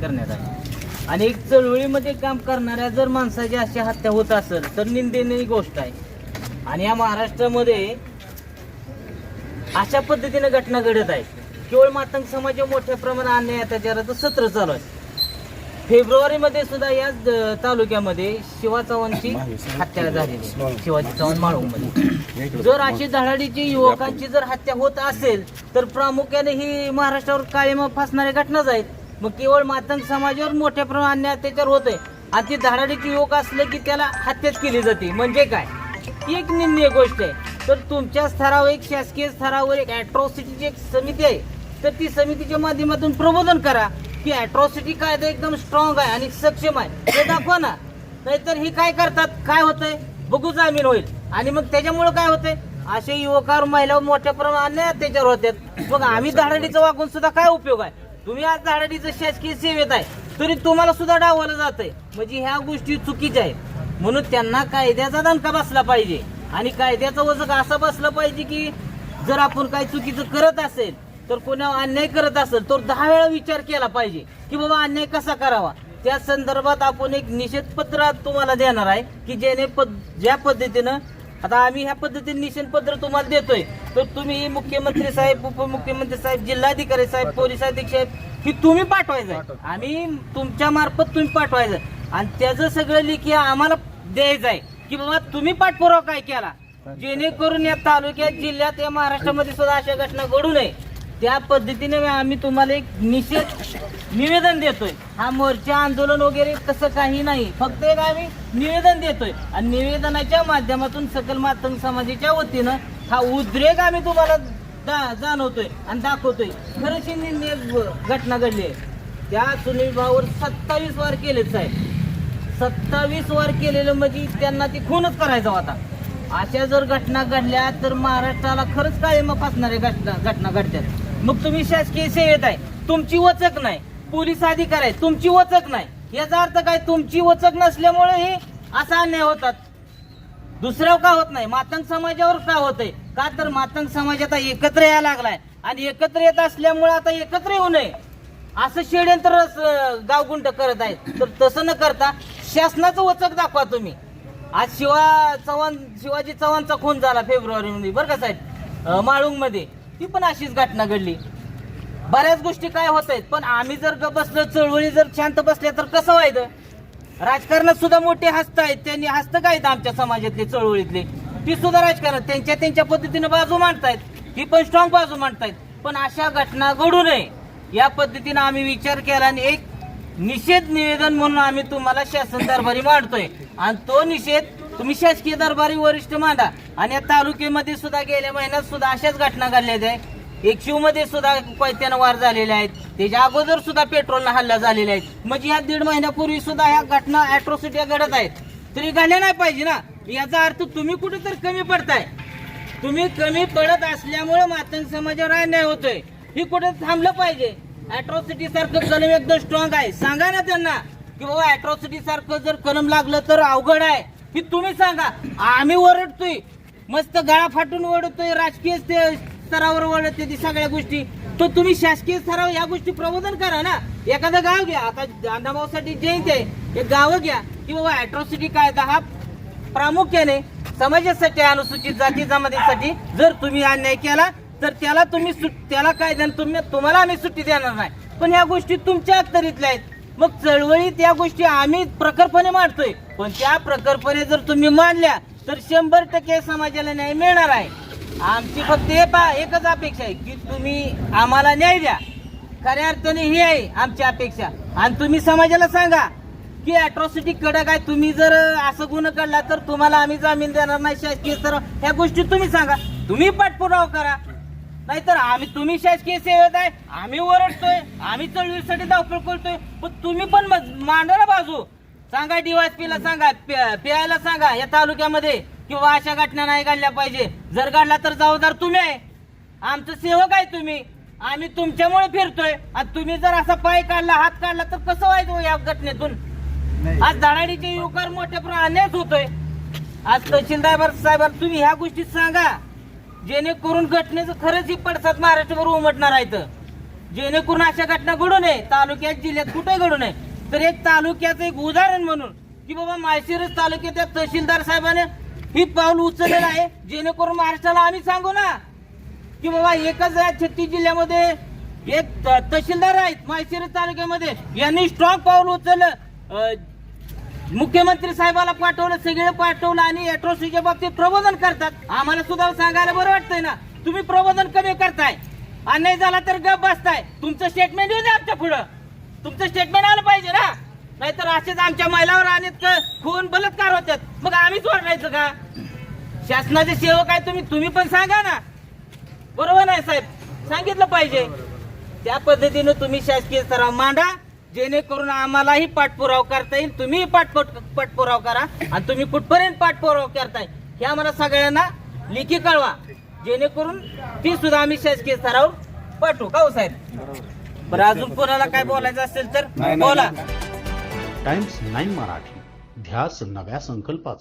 करण्यात आली. आणि एक चळवळीमध्ये काम करणाऱ्या जर माणसाची अशी हत्या होत असेल तर निंदनीय गोष्ट आहे. आणि या महाराष्ट्रामध्ये अशा पद्धतीने घटना घडत आहे. केवळ मातंग समाज मोठ्या प्रमाणात अन्याय अत्याचाराचं सत्र चालू आहे. फेब्रुवारी मध्ये सुद्धा याच तालुक्यामध्ये शिवा चव्हाणची हत्या झाली शिवाजी चव्हाण माळूमध्ये जर अशी धडाडीची युवकांची जर हत्या होत असेल तर प्रामुख्याने ही महाराष्ट्रावर कायम फासणाऱ्या घटनाच आहेत. मग केवळ मातंग समाजावर मोठ्या प्रमाणात अत्याचार होतोय. आणि ती धडाडीची युवक असले की त्याला हत्याच केली जाते. म्हणजे काय? एक निंदनीय गोष्ट आहे. तर तुमच्या स्तरावर एक शासकीय स्तरावर एक अॅट्रॉसिटीची एक समिती आहे. तर ती समितीच्या माध्यमातून प्रबोधन करा की अॅट्रॉसिटी कायदा एकदम स्ट्रॉंग आहे आणि सक्षम आहे. ते दाखवा ना. नाहीतर हे काय करतात? काय होतंय? बघू जामीन होईल. आणि मग त्याच्यामुळे काय होतंय? असे युवकावर महिलावर मोठ्या प्रमाणात अत्याचार होतात. मग आम्ही धाडाडीचं वागून सुद्धा काय उपयोग आहे? तुम्ही आज धाडाडीचं शासकीय सेवेत आहे तरी तुम्हाला सुद्धा डावलं जात आहे म्हणजे ह्या गोष्टी चुकीच्या आहेत. म्हणून त्यांना कायद्याचा दणका बसला पाहिजे. आणि कायद्याचा वजक असा बसला पाहिजे की जर आपण काही चुकीचं करत असेल तर कोणा अन्याय करत असेल तर दहा वेळा विचार केला पाहिजे की बाबा अन्याय कसा करावा? त्या संदर्भात आपण एक निषेध पत्र तुम्हाला देणार आहे की ज्याने पद ज्या पद्धतीनं आता आम्ही ह्या पद्धतीने निषेध पत्र तुम्हाला देतोय. तर तुम्ही मुख्यमंत्री साहेब उपमुख्यमंत्री साहेब जिल्हाधिकारी साहेब पोलीस अधीक्षक ही तुम्ही पाठवायचं आम्ही तुमच्या मार्फत तुम्ही पाठवायचं. आणि त्याचं सगळं लेखी आम्हाला द्यायचं आहे की बाबा तुम्ही पाठपुरावा काय केला? जेणेकरून या तालुक्यात जिल्ह्यात या महाराष्ट्रामध्ये सुद्धा अशा घटना घडू नये. त्या पद्धतीने आम्ही तुम्हाला एक निषेध निवेदन देतोय. हा मोर्चा आंदोलन वगैरे तसं काही नाही. फक्त एक आम्ही निवेदन देतोय. आणि निवेदनाच्या माध्यमातून सकल मातंग समाजाच्या वतीनं हा उद्रेक आम्ही तुम्हाला दा- जाणवतोय आणि दाखवतोय. खरंच ही निंदनीय घटना घडली आहे. त्या सुनील भाऊवर सत्तावीस वार केलेच आहे सत्तावीस वार केलेलं म्हणजे त्यांना ते खूनच करायचा होता. अशा जर घटना घडल्या तर महाराष्ट्राला खरंच काय मग फासणाऱ्या घटना घटना घडतात. मग तुम्ही शासकीय सेवेत आहे. तुमची वचक नाही. पोलीस अधिकारी आहे तुमची वचक नाही. याचा अर्थ काय? तुमची वचक नसल्यामुळे हे असा अन्याय होतात. दुसऱ्यावर का होत नाही? मातंग समाजावर का होतंय? का तर मातंग समाज आता एकत्र यायला लागलाय. आणि एकत्र येत असल्यामुळे आता एकत्र येऊ नये. असं षडयंत्र गावगुंड करत आहेत. तर तसं न करता शासनाचं वचक दाखवा तुम्ही. आज शिवा चव्हाण शिवाजी चव्हाणचा खून झाला फेब्रुवारीमध्ये. बरं का साहेब? माळुंगमध्ये. ती पण अशीच घटना घडली. बऱ्याच गोष्टी काय होत आहेत पण आम्ही जर ग बसलो चळवळी जर शांत बसल्या तर कसं व्हायचं? राजकारणात सुद्धा मोठे हस्त आहेत त्यांनी हस्त काय आहेत आमच्या समाजातले चळवळीतले? ती सुद्धा राजकारण त्यांच्या त्यांच्या पद्धतीने बाजू मांडतायत ती पण स्ट्रॉंग बाजू मांडतायत. पण अशा घटना घडू नये या पद्धतीने आम्ही विचार केला आणि एक निषेध निवेदन म्हणून आम्ही तुम्हाला शासन दरबारी मांडतोय. आणि तो निषेध तुम्ही शासकीय दरबारी वरिष्ठ मांडा. आणि या तालुक्यामध्ये सुद्धा गेल्या महिन्यात सुद्धा अशाच घटना घडल्या आहेत एकशिवमध्ये सुद्धा पैत्यानं वार झालेले आहेत. त्याच्या अगोदर सुद्धा पेट्रोलनं हल्ला झालेला आहे. म्हणजे ह्या दीड महिन्यापूर्वी सुद्धा ह्या घटना अॅट्रॉसिटी घडत आहेत. तरी घडल्या नाही पाहिजे ना. याचा अर्थ तुम्ही कुठेतरी कमी पडताय. तुम्ही कमी पडत असल्यामुळे मातंग समाजावर अन्याय होतोय. ही कुठे थांबलं पाहिजे? अॅट्रॉसिटी सारखं कलम एकदम स्ट्रॉंग आहे. सांगा ना त्यांना की बाबा अॅट्रॉसिटी सारखं जर कलम लागलं तर अवघड आहे. की तुम्ही सांगा आम्ही ओरडतोय. मस्त गळा फाटून ओरडतोय राजकीय स्तरावर ओरडते ती सगळ्या गोष्टी. तो तुम्ही शासकीय स्तरावर या गोष्टी प्रबोधन करा ना. एखादं गाव घ्या आता गांधाभाऊसाठी जयंती आहे. एक गाव घ्या की बाबा अॅट्रॉसिटी कायदा हा प्रामुख्याने समाजासाठी अनुसूचित जाती जमातीसाठी जर तुम्ही अन्याय केला तर त्याला तुम्ही त्याला काय तुम्ही तुम्हाला आम्ही सुट्टी देणार नाही. पण या गोष्टी तुमच्या अखतरीतल्या आहेत. मग चळवळीत या गोष्टी आम्ही प्रखरपणे मांडतोय. पण त्या प्रकल्पने जर तुम्ही मांडल्या तर शंभर टक्के समाजाला न्याय मिळणार आहे. आमची फक्त हे पा एकच अपेक्षा आहे की तुम्ही आम्हाला न्याय द्या. खऱ्या अर्थाने ही आहे आमची अपेक्षा. आणि तुम्ही समाजाला सांगा की अॅट्रॉसिटी कडक आहे. तुम्ही जर असं गुन्हा काढला तर तुम्हाला आम्ही जामीन देणार नाही शासकीय तर ह्या गोष्टी तुम्ही सांगा. तुम्ही पाठपुरावा करा. नाहीतर आम्ही तुम्ही शासकीय सेवेत आहे. आम्ही ओरडतोय. आम्ही चळवळीसाठी धावपळ करतोय. पण तुम्ही पण मांडायला ना बाजू. सांगा डीवायसपीला सांगा प्यायला सांगा या तालुक्यामध्ये किंवा अशा घटना नाही घडल्या पाहिजे. जर घडला तर जबाबदार तुम्ही आहे. आमचं सेवक आहे तुम्ही. आम्ही तुमच्यामुळे फिरतोय. आणि तुम्ही जर असा पाय काढला हात काढला तर कसं व्हायचं हो या घटनेतून? आज धडाडीचे युवकर मोठ्या प्रमाणात होतोय. आज तहसीलदार साहेब तुम्ही ह्या गोष्टी सांगा. जेणेकरून घटनेचं खरंच ही पडसाद महाराष्ट्रभर उमटणार आहेत जेणेकरून अशा घटना घडू नये. तालुक्यात जिल्ह्यात कुठे घडू नये. तर एक तालुक्याचं एक उदाहरण म्हणून की बाबा माळशिरस तालुक्याच्या तहसीलदार साहेबाने ही पाऊल उचललेलं आहे जेणेकरून महाराष्ट्राला आम्ही सांगू ना की बाबा एकच आहे छत्तीस जिल्ह्यामध्ये एक तहसीलदार आहेत माळशिरस तालुक्यामध्ये यांनी स्ट्रॉंग पाऊल उचललं. मुख्यमंत्री साहेबाला पाठवलं सगळे पाठवलं आणि अॅट्रॉसिटीच्या बाबतीत प्रबोधन करतात. आम्हाला सुद्धा सांगायला बरं वाटतंय ना. तुम्ही प्रबोधन कमी करताय. अन्याय झाला तर गप बसताय. तुमचं स्टेटमेंट येऊ द्या आमच्या पुढं. तुमचं स्टेटमेंट आलं पाहिजे. नाहीतर असेच आमच्या महिलावर आणि खून बलात्कार होतात. मग आम्हीच ओरडायचं का? शासनाचे सेवक आहे तुम्ही तुम्ही पण सांगा ना. बरोबर नाही साहेब? सांगितलं पाहिजे. त्या पद्धतीने तुम्ही शासकीय स्तरावर मांडा. जेणेकरून आम्हालाही पाठपुरावा करता येईल. तुम्ही पाठपुरावा करा. आणि तुम्ही कुठपर्यंत पाठपुरावा करताय हे आम्हाला सगळ्यांना लिखी कळवा. जेणेकरून ती सुद्धा आम्ही शासकीय स्तरावर पाठवू. का हो साहेब? बरं अजून कोणाला काय बोलायचं असेल तर बोला. Times nine Marathi. ध्यास नव्या संकल्पाचा.